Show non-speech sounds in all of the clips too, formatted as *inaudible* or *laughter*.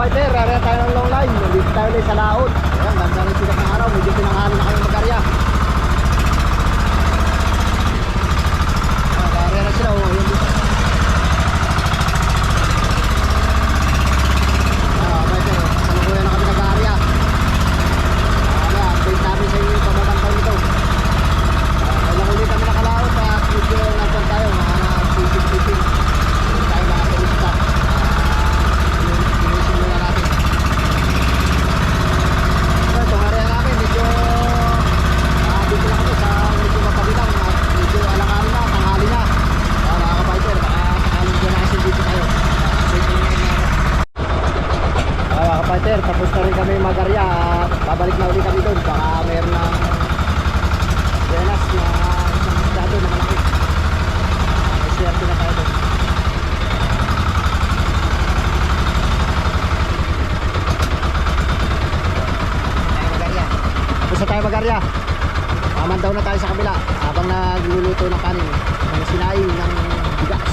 fighter, rare tayo ng long line. Nandito tayo ulit sa laot. Ayan, ganda rin sikat ng araw. Medyo pinanghalo na kayo mag-area. Ah, rare na sila. Oh, yun dito. Ah, fighter, salukuyan na kami nag-area. Ah, ano, update namin sa inyo yung pamatang taon nito. Ah, kailan ulit kami nakalaot at medyo nandun tayo. Mga sisig-sisig. Hindi tayo mga turista. Yun, Tinisin muna natin. So, itong area namin, medyo ah, dito lang kami sa medyo mapabilang at medyo alanganin na, tanghali na. Ah, mga ka-fighter, baka sakaling dyan na kasi dito tayo. Ah, safe na yun, meron. Ah, mga ka-fighter, tapos na at babalik na ulit kami doon. Baka meron ng Buenas na isang isda na malaki. May swerte na tayo doon. na tayo mag-arya. Mamandaw na tayo sa kabila habang nagluluto ng kanin ng sinaing ng bigas.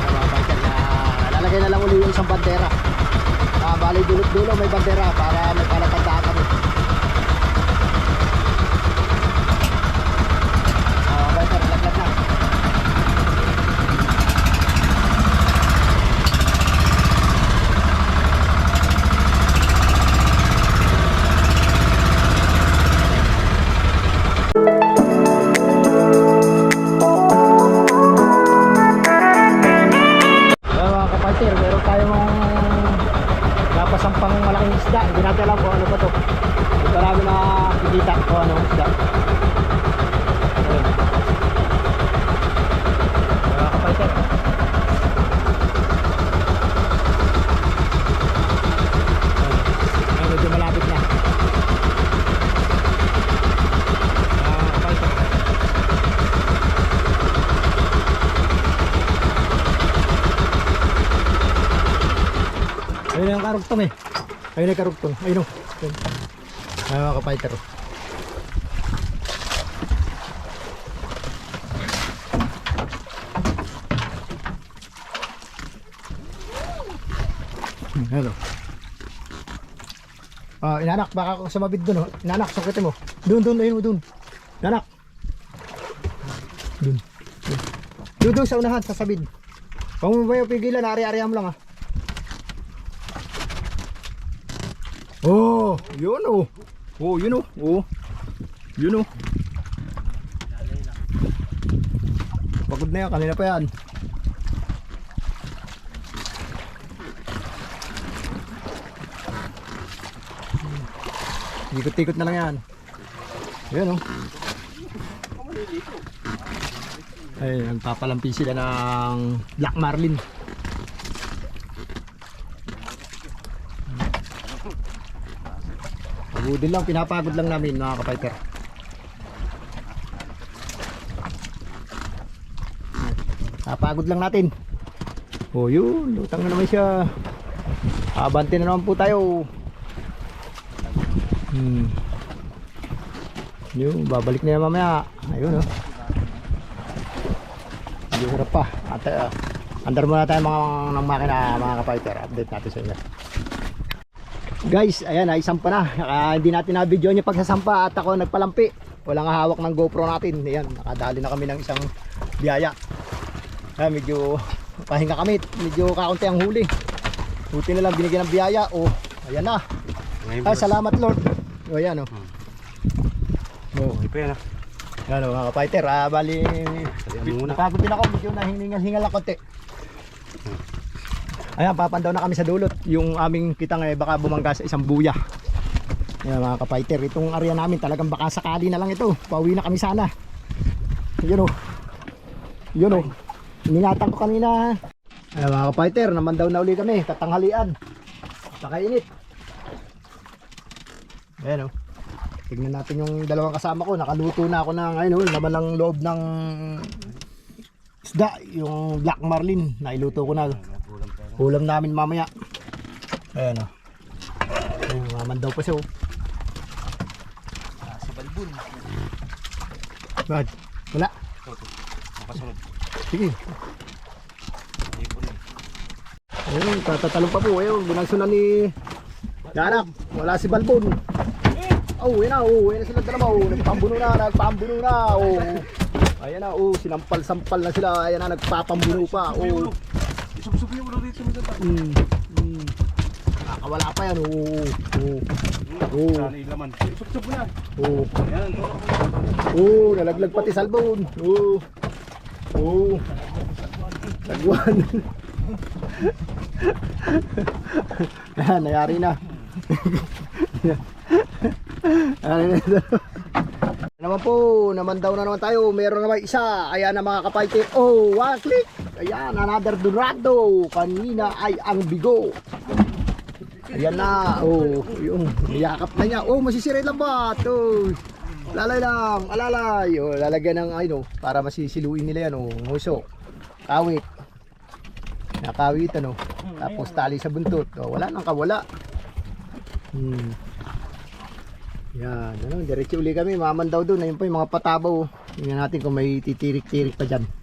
Ano, mga biker, na- lalagay na lang uli yung isang bandera. Ah, bali dulot-dulo may bandera para may palatandaan kami. Ah, mga biker, laglag na. Ayan mga kapatid, meron tayong napasampang malaking isda. Hindi natin alam kung ano ba to. Ito namin na kikita kung ano isda. Ayan. Mga kapatid. Ayan, medyo malapit na. Mga kapatid. Ayun na yung karugtong eh. Ayun yung karugtong. Ayun o. Ayun. Ayun mga kapighter. Hmm, Hello. Ah, inanak, baka ako sumabit doon, oh. Inanak, sakitin mo. Doon, doon, ayun doon. Inanak. Doon. Doon. Sa unahan, sa sabid. Huwag mo ba yung pigilan, ari-arihan mo lang ah. Oh, yun oh. Oh, yun oh. Oh. Yun oh. Pagod na yan, kanina pa yan. Ikot-ikot na lang yan. Yun oh. Ay, nagpapalampi sila ng Black Marlin. Pagudin lang, pinapagod lang namin mga kapighter. Napagod lang natin. Oh, yun. Lutang na naman siya. Abante na naman po tayo. Hmm. Yun, babalik na yan mamaya. Ayun, oh. Hindi pa. At, uh, andar muna tayo mga ng makina mga kapighter. Update natin sa inyo. Guys, ayan, naisampa na. Ah, hindi natin na video niya pagsasampa at ako nagpalampi. Walang hawak ng GoPro natin. Ayan, nakadali na kami ng isang biyaya. Ah, medyo pahinga kami. Medyo kaunti ang huli. Buti na lang binigyan ng biyaya. Oh, ayan na. Ah, salamat Lord. Oh, ayan oh. Oh, pa yan ah. ayan oh, mga kapighter. Ah, bali, napagod din ako. Medyo nahingal-hingal ako konti. Ayan, papandaw na kami sa dulot. Yung aming kitang eh, baka bumangga sa isang buya. Ayan mga kapighter, itong area namin talagang baka sakali na lang ito. Pauwi na kami sana. Yun o. Yun o. Iningatan ko kanina. Ayan mga kapighter, naman daw na uli kami. Tatanghalian. Pakainit. Ayan o. Tignan natin yung dalawang kasama ko. Nakaluto na ako ng ayun, o, laman ng loob ng isda. Yung black marlin. Nailuto ko na. Ulam namin mamaya. Ayan o. Ayan, maman daw pa siya o. Sa balbon. Bad. Wala. Makasunod. Sige. Eh. Ayun, tatatalong pa po. Ayun, binagsunan ni Yanak. Wala si Balbon. Oh, yan na. Oh, yan na sila dalawa. Oh, nagpambuno na. Nagpambuno na. Oh. Ayan na. Oh, sinampal-sampal na sila. Ayan na, nagpapambuno pa. Oh. Isubsub yung ulo dito sa mga Mm. Mm. Nakakawala pa yan. Oh. Oh. Oh. Sana ilaman. Isubsub mo na. Oh. Yan. Oh, nalaglag pati salbon. Oh. Oh. Tagwan. *laughs* Ayan, nayari na. *laughs* Ayan na ito. naman po, naman daw na naman tayo. Meron naman isa. Ayan na mga kapaitir. Oh, one click. Ayan, another Dorado. Kanina ay ang bigo. Ayan na. Oh, yung niyakap na niya. Oh, masisira lang ba? Oh. Lalay lang, alalay. Oh, lalagyan ng ano, para masisiluin nila yan. Oh, nguso. Kawit. Nakawit ano. Tapos tali sa buntot. Oh, wala nang kawala. Hmm. Yan, ano, diretso uli kami, maman daw doon. Ayun pa yung mga patabaw. Tingnan natin kung may titirik-tirik pa dyan.